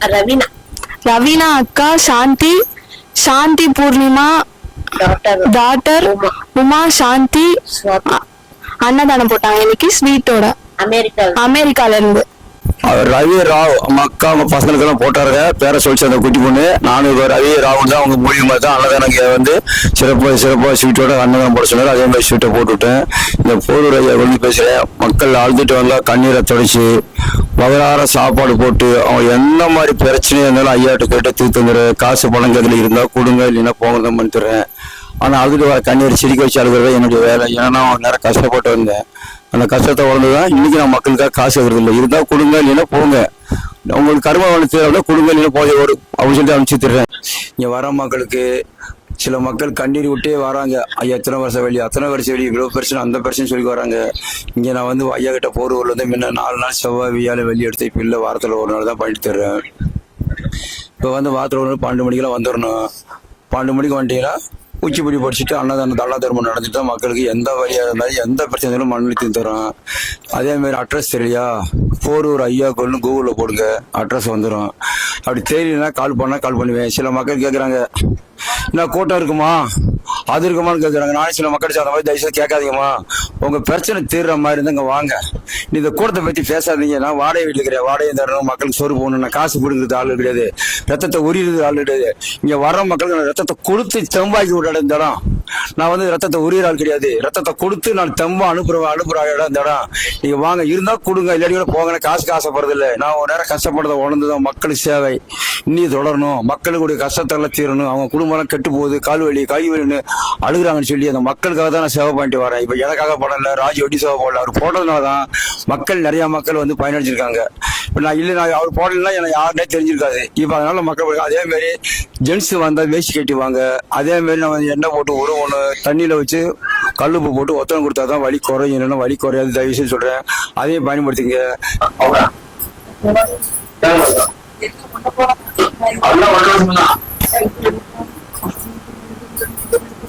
ரவீனா. ரவீனா அக்கா சாந்தி சாந்தி பூர்ணிமா டாக்டர் உமா. சாந்தி அன்னதானம் போட்டாங்க இன்னைக்கு ஸ்வீட்டோட அமெரிக்கா அமெரிக்கால இருந்து. ரவி ராவ் அவங்க அக்கா அவங்க பசங்களுக்கெல்லாம் போட்டாருங்க. பேரை சொல்லிச்சு அந்த குட்டி பொண்ணு. நானும் இப்போ ரவி ராவ் தான் அவங்க மூலியமாக தான் அன்னதானம் இங்க வந்து சிறப்பாக சிறப்பாக ஸ்வீட்டோட அன்னதானம் போட சொன்னார். அதே மாதிரி ஸ்வீட்டை போட்டுவிட்டேன். இந்த போரூர் ஐயா வந்து பேசுகிறேன் மக்கள் அழுதுட்டு வந்தால் கண்ணீரை தொடச்சி வகரார சாப்பாடு போட்டு அவங்க எந்த மாதிரி பிரச்சனையாக இருந்தாலும் ஐயாட்ட கேட்டு தீர்த்துங்கிற வந்துடுறேன் காசு பணம் இருந்தால் கொடுங்க இல்லைன்னா போங்க தான் பண்ணித்துறேன் ஆனால் அழுதுட்டு வர கண்ணீர் சிரிக்க வச்சு அழுகிறது என்னுடைய வேலை. ஏன்னா நான் நேரம் கஷ்டப்பட்டு வந்தேன். அந்த கஷ்டத்தை வளர்ந்து தான் இன்றைக்கி நான் மக்களுக்காக காசு வைக்கிறது இல்லை. இருந்தால் கொடுங்க இல்லைன்னா போங்க. உங்களுக்கு கரும வளர்த்து அப்படின்னா கொடுங்க இல்லைன்னா போய் ஒரு அப்படின்னு சொல்லிட்டு அனுப்பிச்சு தர்றேன் இங்கே வர மக்களுக்கு சில மக்கள் கண்ணீர் விட்டே வராங்க. ஐயா எத்தனை வருஷம் வெளியே அத்தனை வருஷம் வெளியே இவ்வளோ பிரச்சனை அந்த பிரச்சனை சொல்லி வராங்க. இங்கே நான் வந்து ஐயா கிட்ட ஊரில் வந்து முன்ன நாலு நாள் செவ்வாய் வியாழ வெளியே எடுத்து இப்போ இல்லை வாரத்தில் ஒரு நாள் தான் பண்ணிட்டு தர்றேன். இப்போ வந்து வாரத்தில் ஒரு நாள் பன்னெண்டு மணிக்கெல்லாம் வந்துடணும் பன்னெண்டு மணிக்கு வந்துட்டீங்கன்னா உச்சிப்படி படிச்சுட்டு அன்னதானம் தள்ளா தர்மம் நடந்துட்டு மக்களுக்கு எந்த வழியாக இருந்தாலும் எந்த பிரச்சனை இருந்தாலும் தரும் தரோம். அதே மாதிரி அட்ரஸ் தெரியலையா? போரூர் ஐயா கோல்னு கூகுளில் போடுங்க. அட்ரஸ் வந்துடும் அப்படி தெரியலன்னா கால் பண்ணால் கால் பண்ணுவேன். சில மக்கள் கேட்குறாங்க என்ன கூட்டம் இருக்குமா? அது இருக்குமான்னு கேட்குறாங்க நானும் சில மக்கள் அந்த மாதிரி தயவுசெய்து கேட்காதீங்கம்மா. உங்கள் பிரச்சனை தீர்ற மாதிரி இருந்தால் இங்கே வாங்க. நீ இந்த கூட்டத்தை பற்றி பேசாதீங்க. நான் வாடகை வீட்டில் இருக்கிறேன். வாடகை தரணும் மக்களுக்கு சோறு போகணும் நான் காசு கொடுக்குறது ஆள் கிடையாது. ரத்தத்தை உரியது ஆள் கிடையாது. இங்கே வர்ற மக்களுக்கு நான் ரத்தத்தை கொடுத்து தெம்பாக்கி விட இடம் இந்த இடம் நான் வந்து ரத்தத்தை உரிய ஆள் கிடையாது. ரத்தத்தை கொடுத்து நான் தெம்பா அனுப்புற அனுப்புற இடம் இந்த இடம் வாங்க. இருந்தால் கொடுங்க. இல்லாட்டி கூட போங்க. காசு காசுக்கு ஆசைப்படுறது இல்லை நான் ஒரு நேரம் கஷ்டப்படுறத உணர்ந்துதான் மக்கள் சேவை. இன்னி தொடரணும். மக்களுடைய கஷ்டத்தெல்லாம் தீரணும். அவங்க குடும்பம்லாம் கெட்டு போகுது. கால் வலி கை வலின்னு அழுகுறாங்கன்னு சொல்லி அந்த மக்களுக்காக தான் நான் சேவை பண்ணிட்டு வரேன். இப்போ எனக்காக பண்ணல ராஜ் ஒட்டி சேவை போடல அவர் போடுறதுனால தான் மக்கள் நிறைய மக்கள் வந்து பயனடைஞ்சிருக்காங்க. இப்போ நான் இல்லை நான் அவர் போடலைன்னா எனக்கு யாருனே தெரிஞ்சிருக்காது. இப்போ அதனால மக்கள் அதே மாதிரி ஜென்ஸ் வந்தால் வேஷ்டி கட்டிவாங்க அதே மாதிரி நான் வந்து எண்ணெய் போட்டு ஒரு ஒன்று தண்ணியில் வச்சு கல்லுப்பு போட்டு ஒத்தனை கொடுத்தா தான் வலி குறையும். இல்லைன்னா வலி குறையாது. தயவு செய்து சொல்கிறேன் அதையும் பயன்படுத்திங்க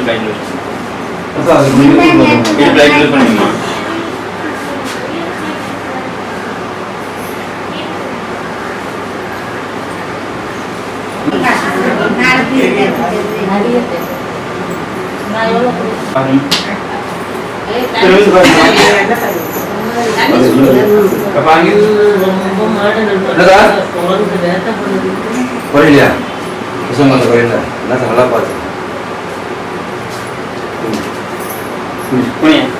இது பிளைட் லூஸ் இது பிளைட் லூஸ் பண்ணுங்கம்மா குறையில என்ன? நல்லா பார்த்து. குனிய பாரு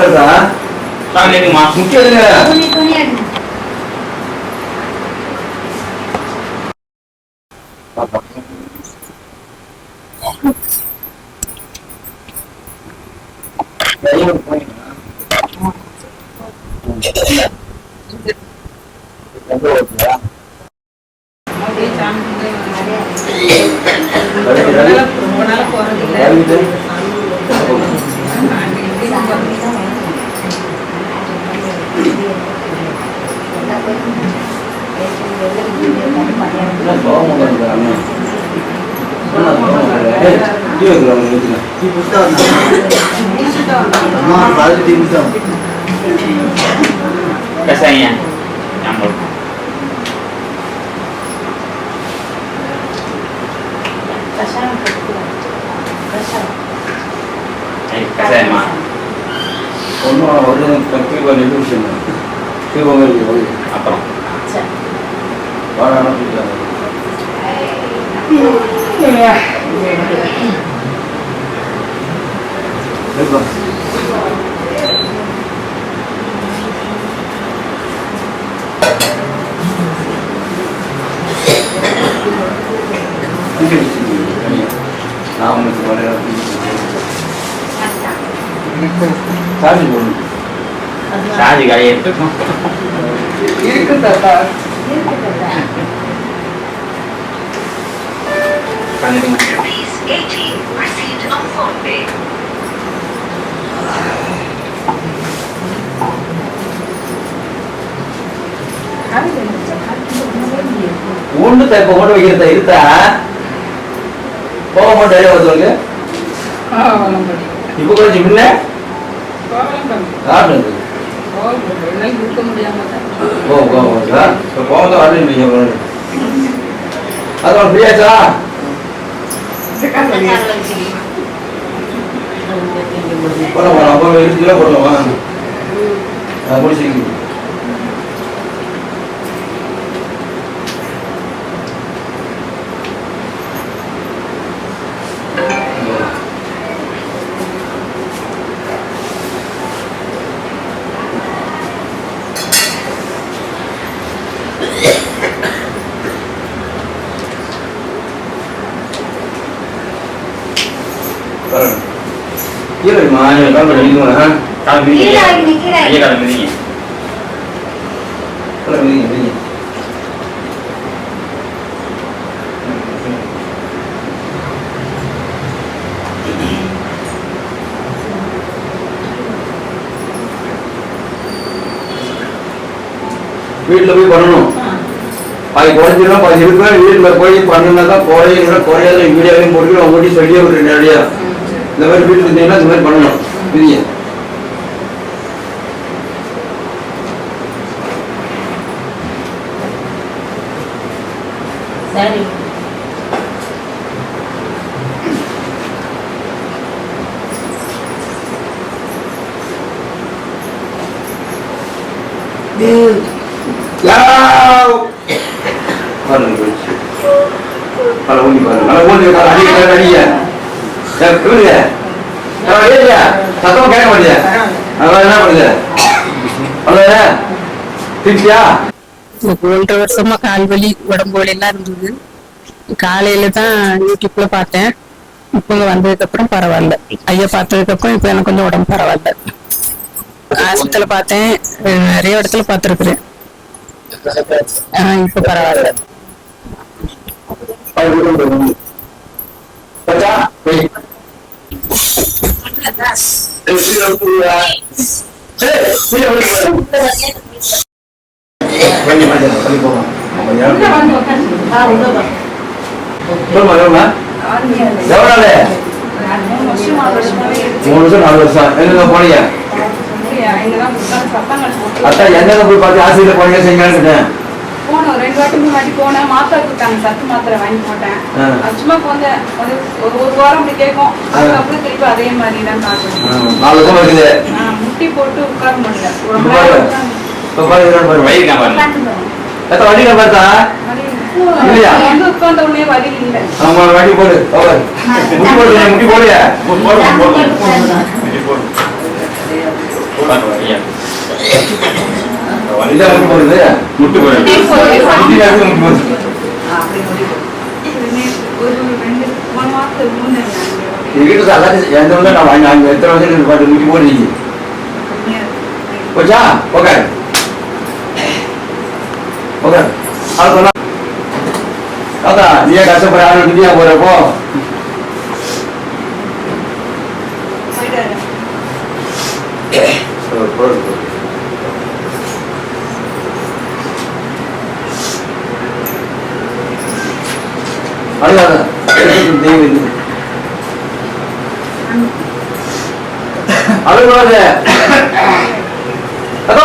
செய்யலாம் சாமி கேட்டுங்கம்மா கசாயம் ஞாபகம் ஏய், கசாயமா ஒன்றும் ஒரு கீழே நின்று விஷயம் கீழே போய் அப்புறம் நான் உங்களுக்கு வர சார்ஜ் போடணும் ஷாஜி கடையை எடுத்துக்கோ உட்காந்துருங்க Rupees 18 received on phone pay. உண்டு இப்ப கொண்டு வைக்கிறத இருத்தா போக மாட்டேன் ஒருத்தவங்க இப்ப கொஞ்சம் முன்ன. காட்டுங்க ஓ ஓ ஓ சார் இப்போ போக வரல நீங்க அது ஃப்ரீயாச்சா போல போலாம் அப்போ இருபது கிலோ போடலாம் முடிச்சிங்க கீழேம்மா கால் பண்ணிக்கோங்க கால் மிதிங்க ஐயா கால் மிதிங்க கால் மிதிங்க மிதிங்க வீட்டில் போய் பண்ணணும் அது குறைஞ்சிடும் பாதி இருப்பேன் வீட்டில் போய் பண்ணுனா தான் குறையில குறையாத வீடியோவையும் போட்டு உங்கள்கிட்ட சொல்லியே விட்டு நேரடியா இந்த மாதிரி வீட்டில் இருந்தீங்கன்னா இந்த மாதிரி பண்ணணும். விதிங்க சரி. சத்தமா கேட்க என்ன பண்ணுது? ஒன்றரை வருஷமா கால் வலி உடம்பு வலி எல்லாம் இருந்தது. காலையில தான் யூடியூப்ல பார்த்தேன். இப்போ வந்ததுக்கு அப்புறம் பரவாயில்ல. ஐயா பார்த்ததுக்கு அப்புறம் இப்போ எனக்கு கொஞ்சம் உடம்பு பரவாயில்ல. ஆஸ்பத்திரியில பார்த்தேன். நிறைய இடத்துல பார்த்துருக்குறேன். இப்போ பரவாயில்ல. பச்சா? ஏய். எவ்வளோ மூணு வருஷம் நாலு வருஷம் எங்க போனீங்க அத்தா எங்க போய் பார்த்து ஆசிரியர் போனீங்க செஞ்சான்னு போனோம். ரெண்டு வாட்டி மூணு வாட்டி போனேன். மாத்திரை கொடுத்தாங்க. சத்து மாத்திரை வாங்கி போட்டேன். சும்மா கொஞ்சம் ஒரு ஒரு வாரம் அப்படி கேட்கும். அதுக்கப்புறம் திருப்பி அதே மாதிரி தான் இருக்குது. முட்டி போட்டு உட்கார முடியல. ரொம்ப வண்டி போடு. முட்டி போடு முட்டி போடுயா முட்டு எங்கிட்ட எந்த நான் வாங்கி அங்கே எத்தனை வருஷம் பாட்டு முட்டி போச்சா ஓகே ஓகே அது சொன்னா அதான் கஷ்டப்படுற ஆள் போறப்போ அழுகாத தெய்வம் இருக்குது அழுகாத அதோ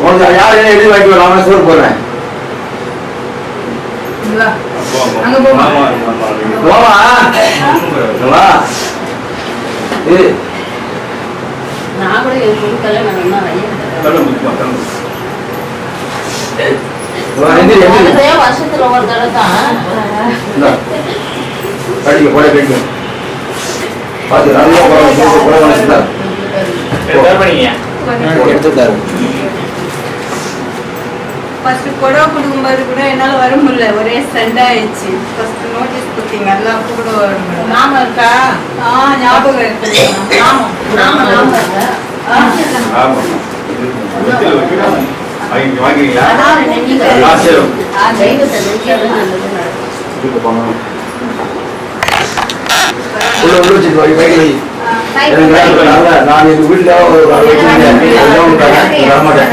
உனக்கு யார் என்ன எழுதி வாங்கி நான் சோறு போடுறேன். நான் கூட வருஷத்துல ஒரு தடவை தான். கடிக்க போட பார்த்து நல்லா ஃபர்ஸ்ட் கொடுக்கும்போது கூட என்னால வர முடியல. ஒரே சண்டை ஆயிடுச்சு. ஃபர்ஸ்ட் நோட்டீஸ் கொடுத்தீங்க எல்லாம் கூட நாம இருக்கா? ஆ ஞாபகம் இருக்கு. நாம நாம நாம. நீங்க ஆ, சரி. உள்ள உள்ள வச்சுட்டு வை பைக்கில் வை. எனக்கு வேலை இல்ல. நான் எங்க வீட்டுல ஒரு வரமாட்டேன்.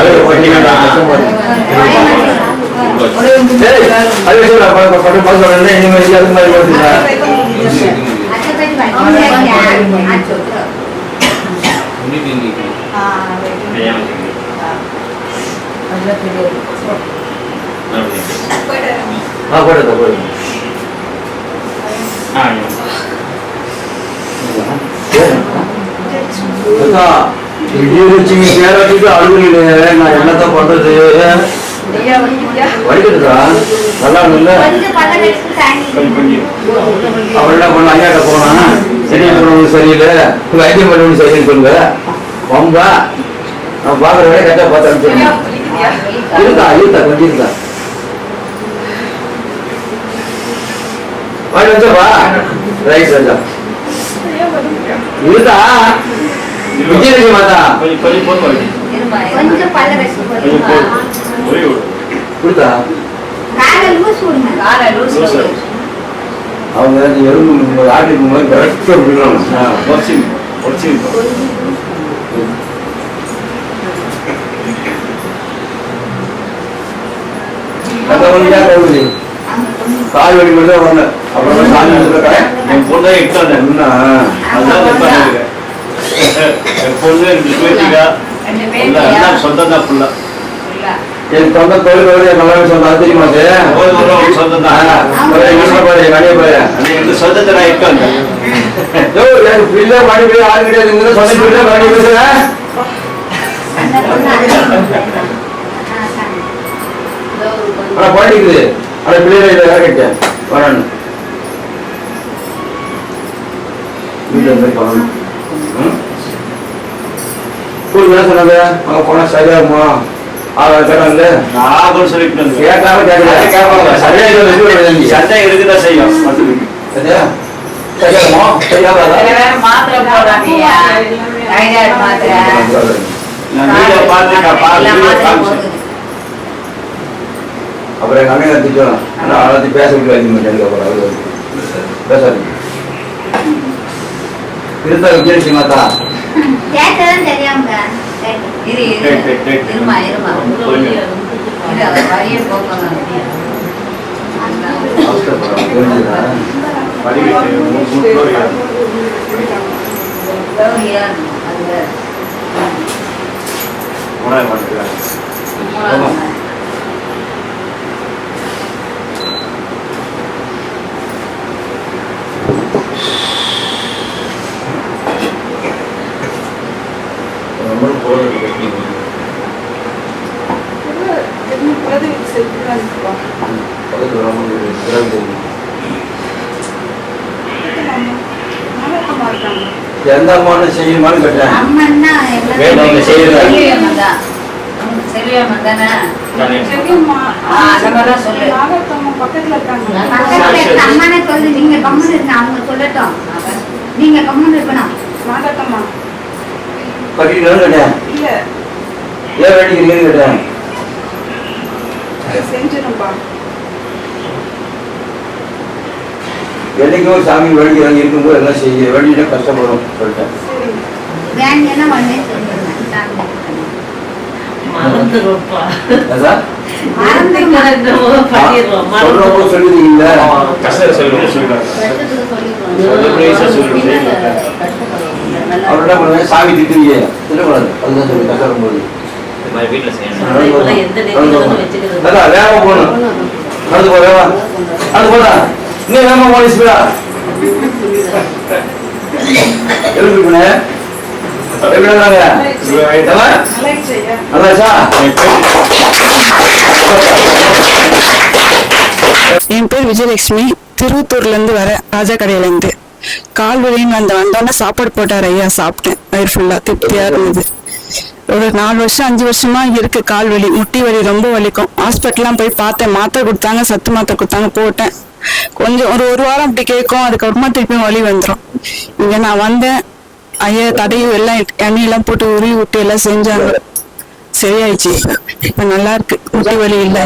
அது வேண்டாம். கஷ்டம் பாரு. டேய், அது வச்சுடா. ப- ப- பட்டு பாஸ் வரல. இனிமே அது மாதிரி ஓட்டுடா. ஆ, போடுடா, பண்றது ஐயா நல்லா இல்ல என்ன பண்ண ஐயாட்ட போனா சரி பண்ணணும் சரியில்லை வைத்தியம் பண்ணணும் சரின்னு சொல்லுங்க வம்பா நான் பாக்குற வேலை கரெக்டா பார்த்து ஐயா இருக்கா இருக்கா கொஞ்சம் இருக்கா வாடி வந்து வா ரைட் வலிக்குதா? இருக்கா விஜயலட்சுமி மாதா கொடுத்தா. அவங்க எறும்பு ஆட்டுக்கு போது கரெக்டாக விடுறாங்க கால் வலி மட்டும் வரல அப்புறம் சாமி என் பொண்ணை உட்கார்ந்துருக்கேன். என் பொண்ணு பேர் எல்லாம் சொந்தம் தான் ஃபுல்லா. என் சொந்த தொழில் தொழில் நல்லாவே சொந்த அது தெரியுமா சொந்தம் தான் சொந்தத்தை நான் பிள்ளை மாடி போய் ஆள் கிடையாது. சொந்த பிள்ளை மாடி பேசுறேன் ஆனா பாட்டிக்குது ஆனா பிள்ளைகளை கேட்டேன் வரணும். வீட்டுல இருந்து பண்ணணும் ம்? ஸ்கூல் என்ன சொன்னாங்க? அங்க போனா சரியா இருக்குமா? சொல்லிட்டு கேட்டாலும் கேட்கல. சரியா இல்லை சண்டை இருக்குதான் செய்யும். சரியா? சரியா இருக்குமா? சரியா மாத்திரை மாத்திரை. நான் வீடியோ பார்த்து எல்லாம் வீடியோ மாத்திரை காமிச்சேன் போடுது. அப்புறம் எங்க அண்ணன் கத்திச்சோம் ஆனா அதை பேச விட்டு வைக்க மாட்டேன் அப்புறம் அவரு பேசாது இருந்தா விஜயலட்சுமி மாதா கேட்டதும் ரொம்ப திறந்து எந்த அம்மானு செய்யுமான்னு கேட்டேன் அம்மன்னா வேணும், செய்யல. நீங்க கம்முன்னு இருங்க அவங்க சொல்லட்டும். நீங்க கம்முன்னு இருக்கணும். கட்டிக்கணும்னு கேட்டேன் ஏன் வேண்டிக்கிறீங்கன்னு கேட்டேன். என்னைக்கும் ஒரு சாமி வேண்டிக்கிறாங்க இருக்கும்போது எல்லாம் செய்ய வேண்டிட்டு கஷ்டப்படும் சொல்லிட்டேன். வேண்டியன்னா சொல்லிடுங்க சாமி திட்டுவீங்க. திட்டக்கூடாது. அதுதான் சொல்லி கஷ்டம் வரும்போது இந்த மாதிரி வீட்டில் செய்யணும். அதான் வேகமா போகணும். நடந்து போ வேகமா. நடந்து போடா. இன்னும் வேகமா போன ஸ்பீடா எழுந்து பண்ண எப்படி இருந்தாங்க நல்லாச்சா என் பேர் விஜயலட்சுமி. திருவத்தூர்ல இருந்து வரேன் ராஜா கடையில இருந்து. கால் வலின்னு வந்த வந்தோடனே சாப்பாடு போட்டார் ஐயா சாப்பிட்டேன். வயிறு ஃபுல்லாக திருப்தியாக இருந்தது. ஒரு நாலு வருஷம் அஞ்சு வருஷமா இருக்கு கால் வலி. முட்டி வலி ரொம்ப வலிக்கும். ஹாஸ்பிட்டல்லாம் போய் பார்த்தேன். மாத்திரை கொடுத்தாங்க சத்து மாத்திரை கொடுத்தாங்க போட்டேன். கொஞ்சம் ஒரு ஒரு வாரம் அப்படி கேட்கும். அதுக்கப்புறமா திருப்பியும் வலி வந்துடும் இங்க நான் வந்தேன். ஐயா தடவி எல்லாம் எண்ணெயெல்லாம் போட்டு உருவி விட்டு எல்லாம் செஞ்சாங்க. சரியாயிடுச்சு. இப்ப நல்லா இருக்கு. முட்டி வலி இல்லை.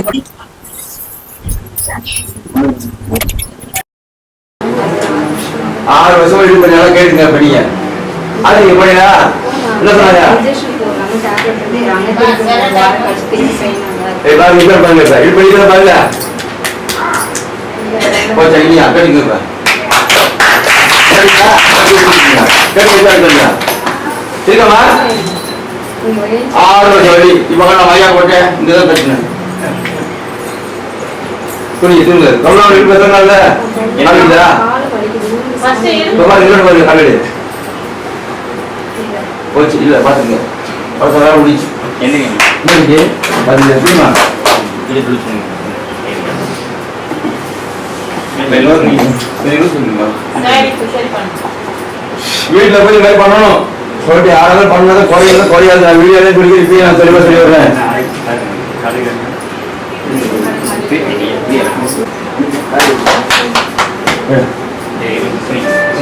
ஆறு வருஷமா இது பண்ணி நல்லா கேட்டுங்க அது நீங்க படியா என்ன சொன்னாங்க? பாருங்க இப்ப பாருங்க சார் இது படிக்கிற பாருங்க. போச்சா இனி அக்கடிங்க இப்ப சரிங்களா? ஆறு வருஷம் வழி. இப்ப நான் மையா போட்டேன். இங்கதான் பிரச்சனை புரியுது கவனம் இருக்கு பேசுறதுனால போச்சு இல்ல பாத்துங்க அவசரம் வேலை முடிச்சு என்னங்க இன்னைக்கு பாருங்க எப்படிமா வீட்டுல போய் இந்த மாதிரி பண்ணணும் சொல்லிட்டு யாராவது பண்ணாத குறையாது குறையாது நான் வீடியோல இப்பயே நான் தெளிவா சொல்லி விடுறேன் Please,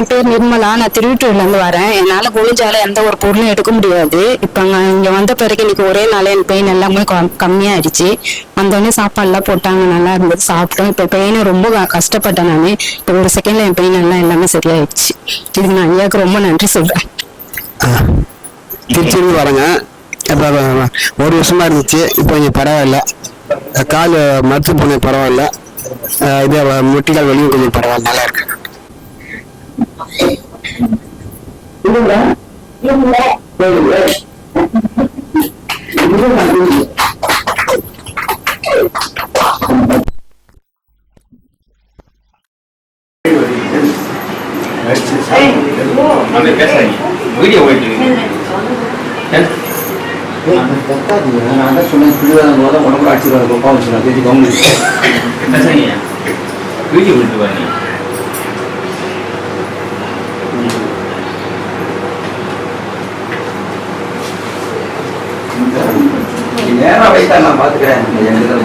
என் பேர் நிர்மலா. நான் திருவட்டூர்ல இருந்து வரேன். என்னால் குளிஞ்சால எந்த ஒரு பொருளும் எடுக்க முடியாது. இப்போ நான் இங்கே வந்த பிறகு இன்னைக்கு ஒரே நாள் என் பெயின் எல்லாமே கம்- கம்மியாயிடுச்சு வந்தோடனே சாப்பாடுலாம் போட்டாங்க நல்லா இருந்தது. சாப்பிட்டோம். இப்போ பெயினை ரொம்ப கஷ்டப்பட்டேன் நான். இப்போ ஒரு செகண்ட்ல என் பெயின் எல்லாம் எல்லாமே சரியாயிடுச்சு இதுக்கு நான் ஐயாவுக்கு ரொம்ப நன்றி சொல்கிறேன் திருச்சியிலிருந்து வரேங்க. இப்போ ஒரு வருஷமா இருந்துச்சு. இப்போ கொஞ்சம் பரவாயில்ல. கால் மருத்துவ போன பரவாயில்ல. இதே இது முட்டிக்கால் வலியும் கொஞ்சம் பரவாயில்ல. நல்லா இருக்கு. வீடியோ போயிட்டு நான் தான் சொன்னேன் பிடிவாதம் போது உடம்புல அடிச்சுருவாங்க கோபம் சொன்னேன் பேசி கவனிச்சு வீடியோ போயிட்டு பாருங்க நேரம் வைத்தா நான் பாத்துக்கிறேன் எங்க இதில்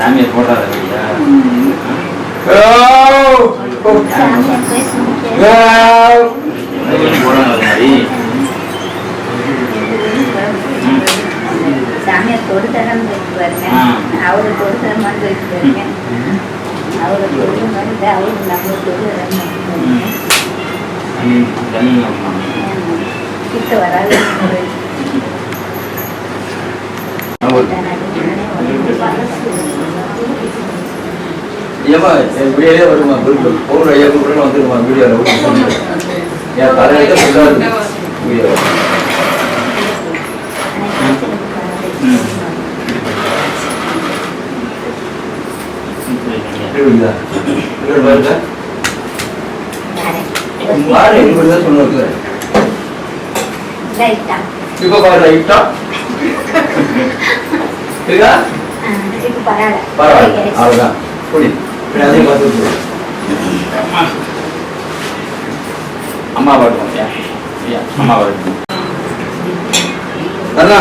சாமியை போடுறாரு போடுறாங்க அது மாதிரி சாமியார். அவரு வந்து அவரு வந்து அவரு நம்ம. கிட்ட வராது ஏமா என் வீடியோலே வருமா பௌர் ஐயா கூட வந்துருமா வீடியோவில் என் தலையில சொல்லாது. புரியுதா ரைட்டா இப்போ பாரு ரைட்டா இருக்கா? பரவாயில்ல. பரவாயில்ல. அவ்வளோதான் புடி. இப்படி அதையும் பார்த்து அம்மா பாட்டு ஐயா அம்மா பாட்டு அண்ணா